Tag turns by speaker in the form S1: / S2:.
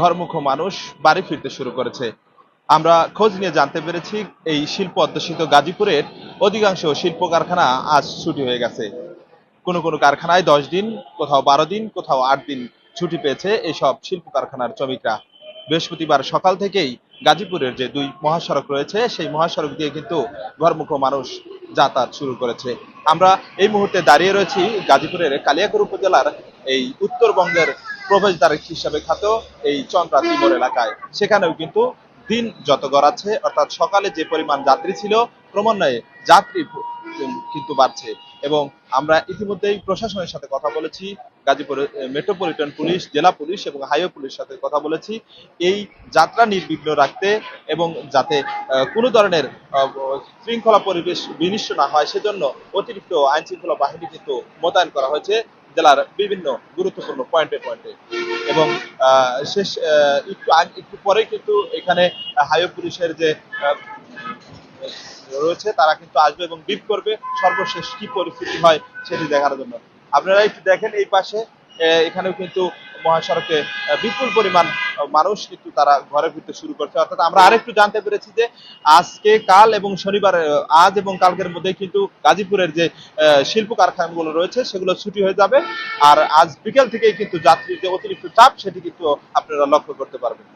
S1: ঘরমুখ মানুষ বাড়ি ফিরতে শুরু করেছে। আমরা খোঁজ নিয়ে জানতে পেরেছি, এই শিল্প অধ্যুষিত গাজীপুরের অধিকাংশ শিল্প কারখানা আজ ছুটি হয়ে গেছে। কোনো কোনো কারখানায় দশ দিন, কোথাও বারো দিন, কোথাও আট দিন ছুটি পেয়েছে এইসব শিল্প কারখানার শ্রমিকরা। বৃহস্পতিবার সকাল থেকেই গাজীপুরের যে দুই মহাসড়ক রয়েছে, সেই মহাসড়ক দিয়ে কিন্তু ঘরমুখ মানুষ যাতায়াত শুরু করেছে। আমরা এই মুহূর্তে দাঁড়িয়ে রয়েছি গাজীপুরের কালিয়াকৈর উপজেলার এই উত্তরবঙ্গের প্রবেশদ্বার হিসাবে খ্যাত এই চন্দ্রা তিমুর এলাকায়। সেখানেও কিন্তু দিন যত গড়াচ্ছে, অর্থাৎ সকালে যে পরিমাণ যাত্রী ছিল, ক্রমান্বয়ে যাত্রী কিন্তু বাড়ছে। এবং আমরা ইতিমধ্যেই প্রশাসনের সাথে কথা বলেছি গাজীপুর মেট্রোপলিটন পুলিশ জেলা পুলিশ এবং হাইওয়ে পুলিশের সাথে কথা বলেছি। এই যাত্রা নির্বিঘ্ন রাখতে এবং যাতে কোনো ধরনের শৃঙ্খলা পরিবেশ বিনিষ্ট না হয়, সেজন্য অতিরিক্ত আইন শৃঙ্খলা বাহিনী কিন্তু মোতায়েন করা হয়েছে। জেলার বিভিন্ন গুরুত্বপূর্ণ পয়েন্টে পয়েন্টে। এবং শেষ একটু একটু পরে কিন্তু এখানে হাইওয়ে পুলিশের যে রয়েছে, তারা কিন্তু আসবে এবং বিপ করবে সর্বশেষ কি পরিস্থিতি হয় সেটি দেখার জন্য। আপনারা একটু দেখেন এই পাশে এখানেও কিন্তু মহাসড়কে বিপুল পরিমাণ মানুষ কিন্তু তারা ঘরে ফিরতে শুরু করছে। অর্থাৎ আমরা আরেকটু জানতে পেরেছি যে আজকে, কাল এবং শনিবার আজ এবং কালকের মধ্যে কিন্তু গাজীপুরের যে শিল্প কারখানাগুলো রয়েছে, সেগুলো ছুটি হয়ে যাবে। আর আজ বিকেল থেকেই কিন্তু যাত্রীর যে অতিরিক্ত চাপ, সেটি কিন্তু আপনারা লক্ষ্য করতে পারবেন।